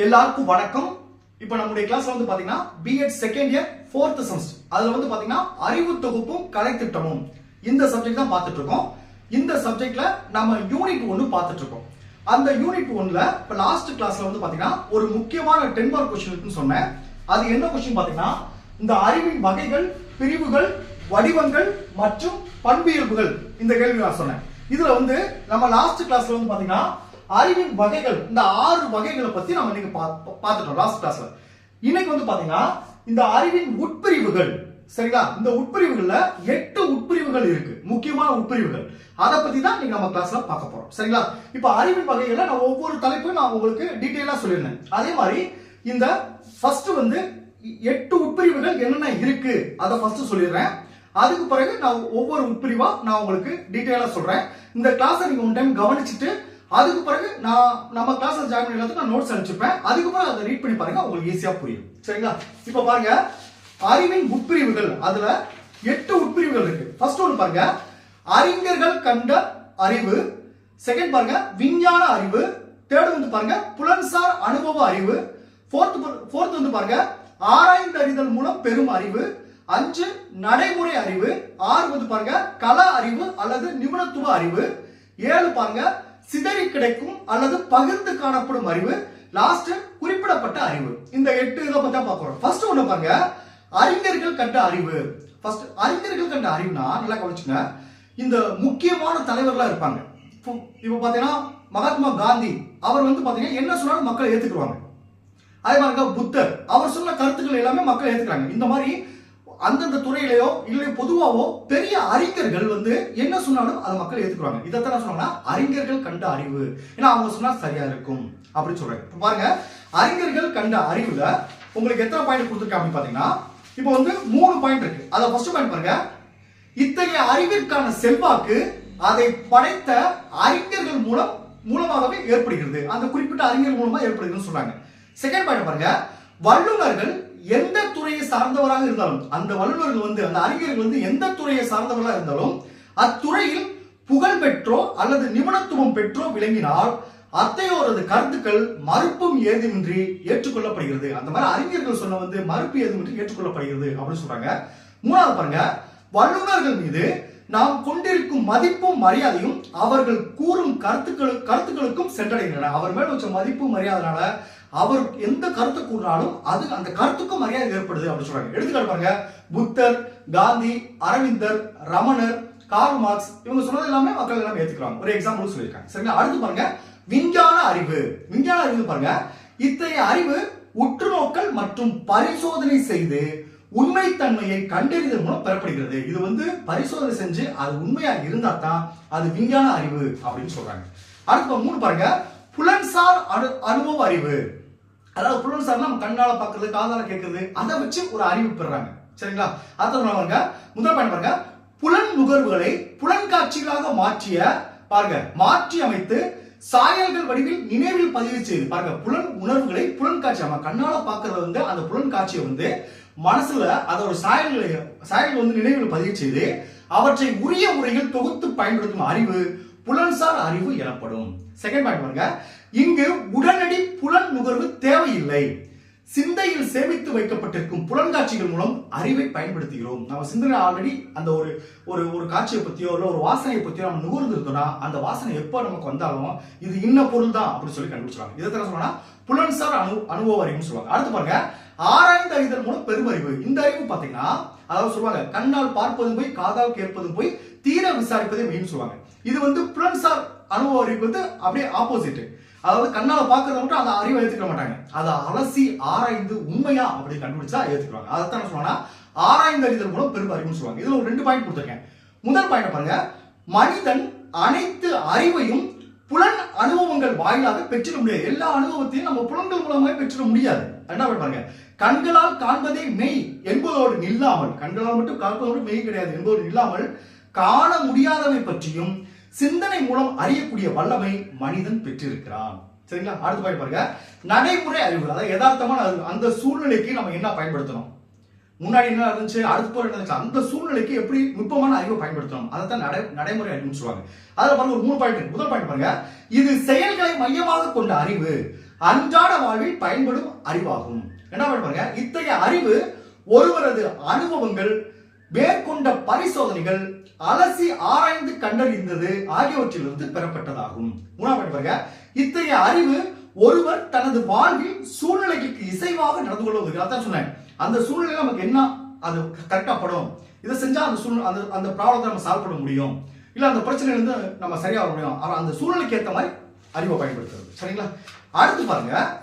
எல்லாருக்கும் வணக்கம். இப்போ நம்முடைய கிளாஸ்ல வந்து பாத்தீங்கன்னா BEd second year fourth semester அதுல வந்து பாத்தீங்கன்னா அறிவு தொகுப்பும் கலை திட்டமும். இந்த சப்ஜெக்ட் தான் பார்த்துட்டு இருக்கோம் இந்த சப்ஜெக்ட்ல நம்ம யூனிட் ஒன்று பார்த்துட்டு இருக்கோம் அந்த யூனிட் ஒன்ல இப்போ லாஸ்ட் கிளாஸ்ல வந்து பாத்தீங்கன்னா ஒரு முக்கியமான டென் மார்க் கொஸ்டின் இருக்குன்னு சொன்னேன். அது என்ன கொஸ்டின் பாத்தீங்கன்னா இந்த அறிவின் வகைகள் பிரிவுகள் வடிவங்கள் மற்றும் பண்பியல்புகள். இந்த கேள்வி நான் சொன்னேன். இதுல வந்து நம்ம லாஸ்ட் கிளாஸ்ல வந்து பாத்தீங்கன்னா அறிவின் வகைகள் இந்த ஆறு வகைகளை பத்தி நம்ம இன்னைக்கு பா- பார்த்துட்டோம் லாஸ்ட் கிளாஸ்ல இன்னைக்கு வந்து பாத்தீங்கன்னா இந்த அறிவின் உட்பிரிவுகள் சரிங்களா? இந்த உட்பிரிவுகள்ல எட்டு உட்பிரிவுகள் இருக்கு. முக்கியமான உட்பிரிவுகள். அதை பத்தி தான் இன்னைக்கு நம்ம கிளாஸ்ல பார்க்க போறோம் சரிங்களா? இப்ப அறிவின் வகைகளை நான் ஒவ்வொரு தலைப்பையும் நான் உங்களுக்கு டீட்டெயிலா சொல்லியிருந்தேன் அதே மாதிரி இந்த ஃபர்ஸ்ட் வந்து எட்டு உட்பிரிவுகள் என்னென்ன இருக்கு? அதை ஃபர்ஸ்ட் சொல்லிடுறேன். அதுக்கு பிறகு நான் ஒவ்வொரு உட்பிரிவா நான் உங்களுக்கு டீட்டெயிலா சொல்றேன். இந்த கிளாஸை நீங்க ஒன் டைம் கவனிச்சுட்டு அதுக்கு பிறகு நான் நம்ம கிளாஸ்ல ஜாயின் பண்ணி எல்லாத்துக்கும் நான் நோட்ஸ் அனுப்பிச்சிருப்பேன். அதுக்கப்புறம் அதை ரீட் பண்ணி பாருங்க உங்களுக்கு ஈஸியா புரியும். சரிங்களா? இப்போ பாருங்க அறிவின் உட்பிரிவுகள் அதுல எட்டு உட்பிரிவுகள் இருக்கு. ஃபர்ஸ்ட் ஒன்று பாருங்க அறிஞர்கள் கண்ட அறிவு. செகண்ட் பாருங்க விஞ்ஞான அறிவு. தேர்ட் வந்து பாருங்க புலன்சார் அனுபவ அறிவு. ஃபோர்த் ஃபோர்த் வந்து பாருங்க ஆராய்ந்து அறிதல் மூலம் பெரும் அறிவு. அஞ்சு நடைமுறை அறிவு. ஆறு வந்து பாருங்க கல அறிவு அல்லது நிபுணத்துவ அறிவு. ஏழு பாருங்க சிதறி கிடைக்கும் அல்லது பகிர்ந்து காணப்படும் அறிவு லாஸ்ட் குறிப்பிடப்பட்ட அறிவு. இந்த எட்டு இதை பத்தி பார்க்கிறோம் ஃபர்ஸ்ட் ஒண்ணு பாருங்க அறிஞர்கள் கண்ட அறிவு. ஃபர்ஸ்ட் அறிஞர்கள் கண்ட அறிவுனா நல்லா கவனிச்சுங்க இந்த முக்கியமான தலைவர்களா இருப்பாங்க. இப்போ இப்போ பாத்தீங்கன்னா மகாத்மா காந்தி அவர் வந்து பாத்தீங்கன்னா என்ன சொன்னாலும் மக்கள் ஏத்துக்குவாங்க. அதே மாதிரி புத்தர் அவர் சொன்ன கருத்துக்கள் எல்லாமே மக்கள் ஏத்துக்கிறாங்க. இந்த மாதிரி அந்தந்த துறையிலையோ இல்லை பொதுவாகவோ பெரிய அறிஞர்கள் வந்து என்ன சொன்னாலும் அதை மக்கள் ஏத்துக்குவாங்க. இதைத்தான் என்ன சொன்னாங்கன்னா அறிஞர்கள் கண்ட அறிவு. ஏன்னா அவங்க சொன்னா சரியா இருக்கும். அப்படின்னு சொல்றேன். இப்போ பாருங்க அறிஞர்கள் கண்ட அறிவுல உங்களுக்கு எத்தனை பாயிண்ட் கொடுத்துருக்காங்க அப்படின்னு பாத்தீங்கன்னா இப்போ வந்து மூணு பாயிண்ட் இருக்கு. அதை ஃபர்ஸ்ட் பாயிண்ட் பாருங்க. இத்தகைய அறிவிற்கான செல்வாக்கு அதை படைத்த அறிஞர்கள் மூலம் மூலமாகவே ஏற்படுகிறது. அந்த குறிப்பிட்ட அறிஞர் மூலமா ஏற்படுகிறதுன்னு சொன்னாங்க. செகண்ட் பாயிண்ட் பாருங்க. வல்லுநர்கள் எந்த துறையை சார்ந்தவராக இருந்தாலும் அந்த வல்லுநர்கள் வந்து அந்த அறிஞர்கள் வந்து எந்த துறையை சார்ந்தவர்களாக இருந்தாலும் அத்துறையில் புகழ் பெற்றோ அல்லது நிபுணத்துவம் பெற்றோ விளங்கினால் அத்தையோரது கருத்துக்கள் மறுப்பும் ஏதுமின்றி ஏற்றுக்கொள்ளப்படுகிறது. அந்த மாதிரி அறிஞர்கள் சொன்ன வந்து மறுப்பு ஏதுமின்றி ஏற்றுக்கொள்ளப்படுகிறது அப்படின்னு சொல்றாங்க. மூணாவது பாருங்க வல்லுநர்கள் மீது நாம் கொண்டிருக்கும் மதிப்பும் மரியாதையும் அவர்கள் கூறும் கருத்துக்களு கருத்துக்களுக்கும் சென்றடைகின்றன. அவர் மேல் வச்ச மதிப்பு மரியாதைனால அவர் எந்த கருத்து கூறினாலும் அது அந்த கருத்துக்கும் மரியாதை ஏற்படுது அப்படின்னு சொல்றாங்க. எடுத்துக்காட்டு பாருங்க. புத்தர் காந்தி அரவிந்தர் ரமணர் கார்ல் மார்க்ஸ் இவங்க சொன்னது எல்லாமே மக்கள் எல்லாமே ஏத்துக்கிறாங்க. ஒரு எக்ஸாம்பிள் சொல்லியிருக்காங்க. சரிங்களா? அடுத்து பாருங்க. விஞ்ஞான அறிவு. விஞ்ஞான அறிவு பாருங்க. இத்தகைய அறிவு உற்றுநோக்கல் மற்றும் பரிசோதனை செய்து உண்மைத்தன்மையை கண்டறிதல் மூலம் பெறப்படுகிறது. இது வந்து பரிசோதனை செஞ்சு அது உண்மையா இருந்தா தான் அது விஞ்ஞான அறிவு அப்படின்னு சொல்றாங்க. அடுத்து மூணு பாருங்க. புலன்சார் அனு அனுபவ அறிவு. அதாவது புலன்சார் நம்ம கண்ணால பாக்குறது காதால கேட்கறது அதை வச்சு ஒரு அறிவு பெறாங்க சரிங்களா? அடுத்த பாருங்க. முதல் பாயிண்ட் பாருங்க. புலன் நுகர்வுகளை புலன்காட்சிகளாக மாற்றிய பாருங்க மாற்றி அமைத்து சாயல்கள் வடிவில் நினைவில் பதிவு செய்து பாருங்க புலன் உணர்வுகளை புலன் காட்சி நம்ம கண்ணால பாக்குறது வந்து அந்த புலன் காட்சியை வந்து மனசுல அதோட சாயல்களை சாயல்கள் வந்து நினைவில் பதிவு செய்து அவற்றை உரிய முறையில் தொகுத்து பயன்படுத்தும் அறிவு புலன்சார் அறிவு எனப்படும். செகண்ட் பாயிண்ட் பாருங்க. இங்கு உடனடி புலன் நுகர்வு தேவையில்லை. சிந்தையில் சேமித்து வைக்கப்பட்டிருக்கும் புலன்காட்சிகள் மூலம் அறிவை பயன்படுத்துகிறோம். நம்ம சிந்தனை ஆல்ரெடி அந்த ஒரு ஒரு ஒரு காட்சியை பத்தியோ இல்ல ஒரு வாசனையை பத்தியோ நம்ம நுகர்ந்து இருந்தோம்னா அந்த வாசனை எப்போ நமக்கு வந்தாலும் இது இன்ன பொருள் தான் அப்படின்னு சொல்லி கண்டுபிடிச்சாங்க இதை தர சொன்னா புலன்சார் அனு அனுபவ அறிவுன்னு சொல்லுவாங்க. அடுத்து பாருங்க. ஆராய்ந்து அறிதல் மூலம் பெருமறிவு. இந்த அறிவு பாத்தீங்கன்னா அதாவது சொல்லுவாங்க கண்ணால் பார்ப்பதும் போய் காதால் கேட்பதும் போய் தீர விசாரிப்பதே மெயின் சொல்லுவாங்க. இது வந்து புலன்சார் அனுபவ அறிவு வந்து அப்படியே ஆப்போசிட் அதாவது கண்ணால பாக்குறத மட்டும் அந்த அறிவை ஏத்துக்க மாட்டாங்க. அதை அலசி ஆராய்ந்து உண்மையா அப்படி கண்டுபிடிச்சா ஏத்துக்குவாங்க. அதைத்தான் சொல்லுவாங்கன்னா ஆராய்ந்து அறிதல் மூலம் பெரும் அறிவுன்னு சொல்லுவாங்க. இதுல ஒரு ரெண்டு பாயிண்ட் கொடுத்துருக்கேன். முதல் பாயிண்ட் பாருங்க. மனிதன் அனைத்து அறிவையும் புலன் அனுபவங்கள் வாயிலாக பெற்றிட முடியாது. எல்லா அனுபவத்தையும் நம்ம புலன்கள் மூலமாக பெற்றிட முடியாது. என்ன பாருங்க. கண்களால் காண்பதே மெய் என்பதோடு நில்லாமல் கண்களால் மட்டும் காண்பதோடு மெய் கிடையாது என்பதோடு இல்லாமல் காண முடியாதவை பற்றியும் சிந்தனை மூலம் அறியக்கூடிய வல்லமை மனிதன் பெற்றிருக்கிறான். சரிங்களா? அடுத்து பாயிண்ட் பாருங்க. நடைமுறை அறிவு அதாவது யதார்த்தமான அறிவு. அந்த சூழ்நிலைக்கு நம்ம என்ன பயன்படுத்தணும்? முன்னாடி என்ன இருந்துச்சு அடுத்து போற இருந்துச்சு அந்த சூழ்நிலைக்கு எப்படி நுட்பமான அறிவை பயன்படுத்தணும்? அதை தான் நடை நடைமுறை அறிவுன்னு சொல்லுவாங்க. அதுல பாருங்க ஒரு மூணு பாயிண்ட் முதல் பாயிண்ட் பாருங்க. இது செயல்களை மையமாக கொண்ட அறிவு. அன்றாட வாழ்வில் பயன்படும் அறிவாகும். என்ன பண்ண இத்தகைய அறிவு ஒருவரது அனுபவங்கள் மேற்கொண்ட பரிசோதனைகள் அலசி ஆராய்ந்து கண்டறிந்தது ஆகியவற்றிலிருந்து பெறப்பட்டதாகும். மூணாவது பாருங்க. இத்தகைய அறிவு ஒருவர் தனது வாழ்வில் சூழ்நிலைகளுக்கு இசைவாக நடந்து கொள்வது அதான் சொன்னேன். அந்த சூழ்நிலை நமக்கு என்ன அது கரெக்டா படும். இதை செஞ்சா அந்த சூழ்நிலை அந்த அந்த ப்ராப்ளத்தை நம்ம சால்வ் பண்ண முடியும். இல்ல அந்த பிரச்சனையிலிருந்து நம்ம சரியாக வர முடியும். ஆனால் அந்த சூழ்நிலைக்கு ஏற்ற மாதிரி அறிவை பயன்படுத்துறது. சரிங்களா? அடுத்து பாருங்க.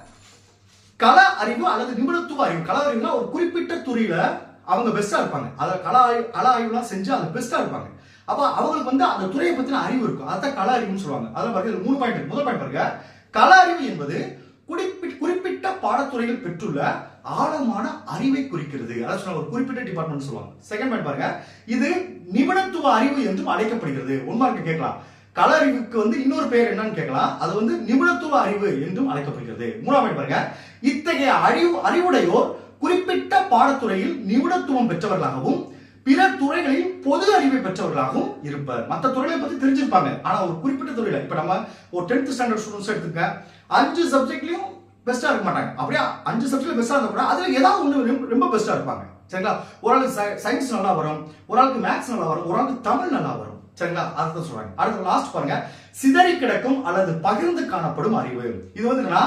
கல அறிவு அல்லது நிபுணத்துவ அறிவு. கல அறிவுனா ஒரு குறிப்பிட்ட துறையில அவங்க பெஸ்டா இருப்பாங்க. அத கல ஆய்வு கல ஆய்வுலாம் செஞ்சு அது பெஸ்டா இருப்பாங்க. அப்ப அவங்களுக்கு வந்து அந்த துறையை பத்தின அறிவு இருக்கும். அதான் கல அறிவுன்னு சொல்லுவாங்க. அதான் பாருங்க மூணு பாயிண்ட் முதல் பாயிண்ட் பாருங்க. கல அறிவு என்பது குறிப்பிட்ட குறிப்பிட்ட பாடத்துறையில் பெற்றுள்ள ஆழமான அறிவை குறிக்கிறது. அதாவது ஒரு குறிப்பிட்ட டிபார்ட்மெண்ட் சொல்லுவாங்க. செகண்ட் பாயிண்ட் பாருங்க. இது நிபுணத்துவ அறிவு என்றும் அழைக்கப்படுகிறது. உண்மைக்கு கேட்கலாம். கல அறிவுக்கு வந்து இன்னொரு பெயர் என்னன்னு கேட்கலாம். அது வந்து நிபுணத்துவ அறிவு என்றும் அழைக்கப்படுகிறது. மூணாவது பாருங்க. இத்தகைய அறிவு அறிவுடையோர் குறிப்பிட்ட பாடத்துறையில் நிபுணத்துவம் பெற்றவர்களாகவும் பிற துறைகளில் பொது அறிவை பெற்றவர்களாகவும் இருப்பார். மற்ற துறைகளை பத்தி தெரிஞ்சிருப்பாங்க. ஆனா ஒரு குறிப்பிட்ட துறையில இப்ப நம்ம ஒரு டென்த் ஸ்டாண்டர்ட் ஸ்டூடெண்ட்ஸ் எடுத்துக்க அஞ்சு சப்ஜெக்ட்லயும் பெஸ்டா இருக்க மாட்டாங்க. அப்படியே அஞ்சு சப்ஜெக்ட்ல பெஸ்டா இருந்தா கூட அதுல ஏதாவது ஒண்ணு ரொம்ப- ரொம்ப பெஸ்டா இருப்பாங்க. சரிங்களா? ஒரு ஆளுக்கு சயின்ஸ் நல்லா வரும். ஒரு ஆளுக்கு மேக்ஸ் நல்லா வரும். ஒரு ஆளுக்கு தமிழ் நல்லா வரும். சரிங்களா? அதுதான் சொல்றாங்க அடுத்து லாஸ்ட் பாருங்க. சிதறி கிடக்கும் அல்லது பகிர்ந்து காணப்படும் அறிவு. இது வந்து என்னன்னா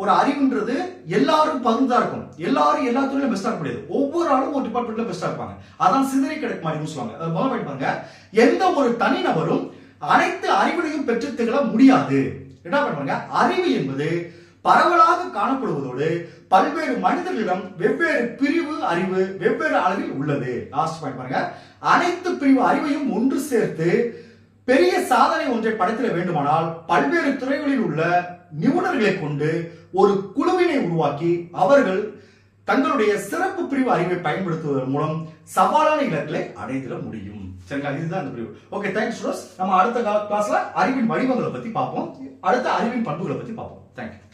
ஒரு அறிவுன்றது எல்லாரும் பகிர்ந்தா இருக்கும். எல்லாரும் எல்லா துறையிலும் பெஸ்டா இருக்க முடியாது. ஒவ்வொரு ஆளும் ஒரு டிபார்ட்மெண்ட்ல பெஸ்டா இருப்பாங்க. அதான் சிதறி கிடக்கும் அறிவு சொல்லுவாங்க. முதல் பாருங்க. எந்த ஒரு தனிநபரும் அனைத்து அறிவுடையும் பெற்று திகழ முடியாது. என்ன பண்ணுவாங்க அறிவு என்பது பரவலாக காணப்படுவதோடு பல்வேறு மனிதர்களிடம் வெவ்வேறு பிரிவு அறிவு வெவ்வேறு அளவில் உள்ளது. லாஸ்ட் பாயிண்ட் பாருங்க. அனைத்து பிரிவு அறிவையும் ஒன்று சேர்த்து பெரிய சாதனை ஒன்றை படைத்திட வேண்டுமானால் பல்வேறு துறைகளில் உள்ள நிபுணர்களை கொண்டு ஒரு குழுவினை உருவாக்கி அவர்கள் தங்களுடைய சிறப்பு பிரிவு அறிவை பயன்படுத்துவதன் மூலம் சவாலான இலக்களை அடைந்திட முடியும். சரிங்களா? இதுதான் இந்த பிரிவு. ஓகே தேங்க்ஸ் ஸ்டூடெண்ட்ஸ் நம்ம அடுத்த கிளாஸ்ல அறிவின் வடிவங்களை பத்தி பார்ப்போம். அடுத்த அறிவின் பண்புகளை பத்தி பார்ப்போம். தேங்க்யூ